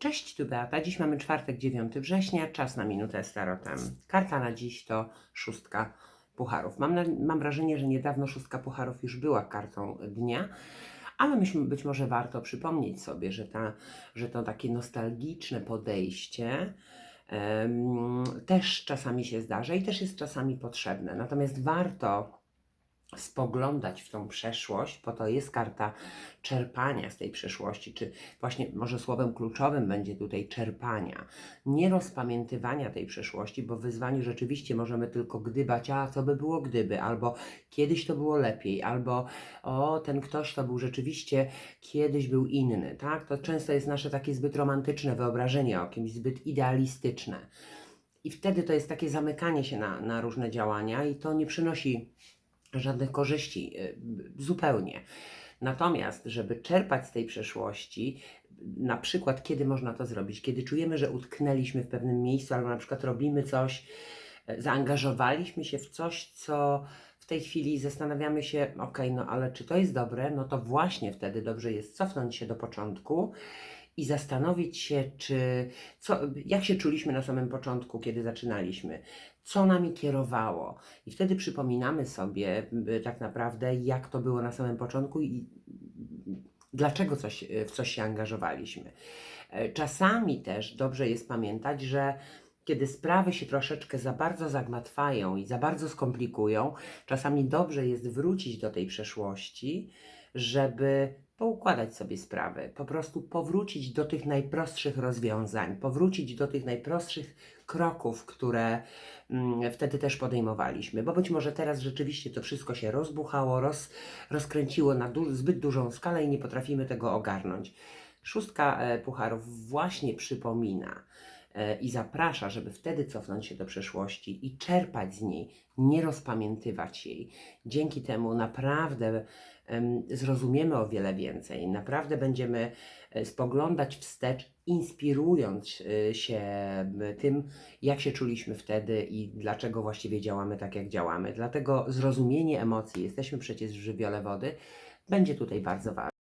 Cześć, tu Beata. Dziś mamy czwartek, 9 września, czas na minutę z tarotem. Karta na dziś to szóstka pucharów. Mam, na, mam wrażenie, że niedawno szóstka pucharów już była kartą dnia, ale myślę, być może warto przypomnieć sobie, że, ta, że to takie nostalgiczne podejście em, też czasami się zdarza i też jest czasami potrzebne. Natomiast warto spoglądać w tą przeszłość, po to jest karta czerpania z tej przeszłości, czy właśnie może słowem kluczowym będzie tutaj czerpania, nie rozpamiętywania tej przeszłości, bo w wyzwaniu rzeczywiście możemy tylko gdybać, a co by było gdyby, albo kiedyś to było lepiej, albo o, ten ktoś to był rzeczywiście kiedyś był inny, tak? To często jest nasze takie zbyt romantyczne wyobrażenie o kimś, zbyt idealistyczne. I wtedy to jest takie zamykanie się na, na różne działania i to nie przynosi żadnych korzyści y, zupełnie. Natomiast, żeby czerpać z tej przeszłości, na przykład kiedy można to zrobić? Kiedy czujemy, że utknęliśmy w pewnym miejscu, albo na przykład robimy coś, e, zaangażowaliśmy się w coś, co w tej chwili zastanawiamy się, ok, no ale czy to jest dobre? No to właśnie wtedy dobrze jest cofnąć się do początku i zastanowić się, czy co, jak się czuliśmy na samym początku, kiedy zaczynaliśmy, co nami kierowało. I wtedy przypominamy sobie y, tak naprawdę, jak to było na samym początku i dlaczego coś, w coś się angażowaliśmy. E, Czasami też dobrze jest pamiętać, że kiedy sprawy się troszeczkę za bardzo zagmatwają i za bardzo skomplikują, czasami dobrze jest wrócić do tej przeszłości, żeby poukładać sobie sprawy, po prostu powrócić do tych najprostszych rozwiązań, powrócić do tych najprostszych kroków, które mm, wtedy też podejmowaliśmy, bo być może teraz rzeczywiście to wszystko się rozbuchało, roz, rozkręciło na du- zbyt dużą skalę i nie potrafimy tego ogarnąć. Szóstka e, pucharów właśnie przypomina i zaprasza, żeby wtedy cofnąć się do przeszłości i czerpać z niej, nie rozpamiętywać jej. Dzięki temu naprawdę em, zrozumiemy o wiele więcej, naprawdę będziemy e, spoglądać wstecz, inspirując e, się tym, jak się czuliśmy wtedy i dlaczego właściwie działamy tak, jak działamy. Dlatego zrozumienie emocji, jesteśmy przecież w żywiole wody, będzie tutaj bardzo ważne.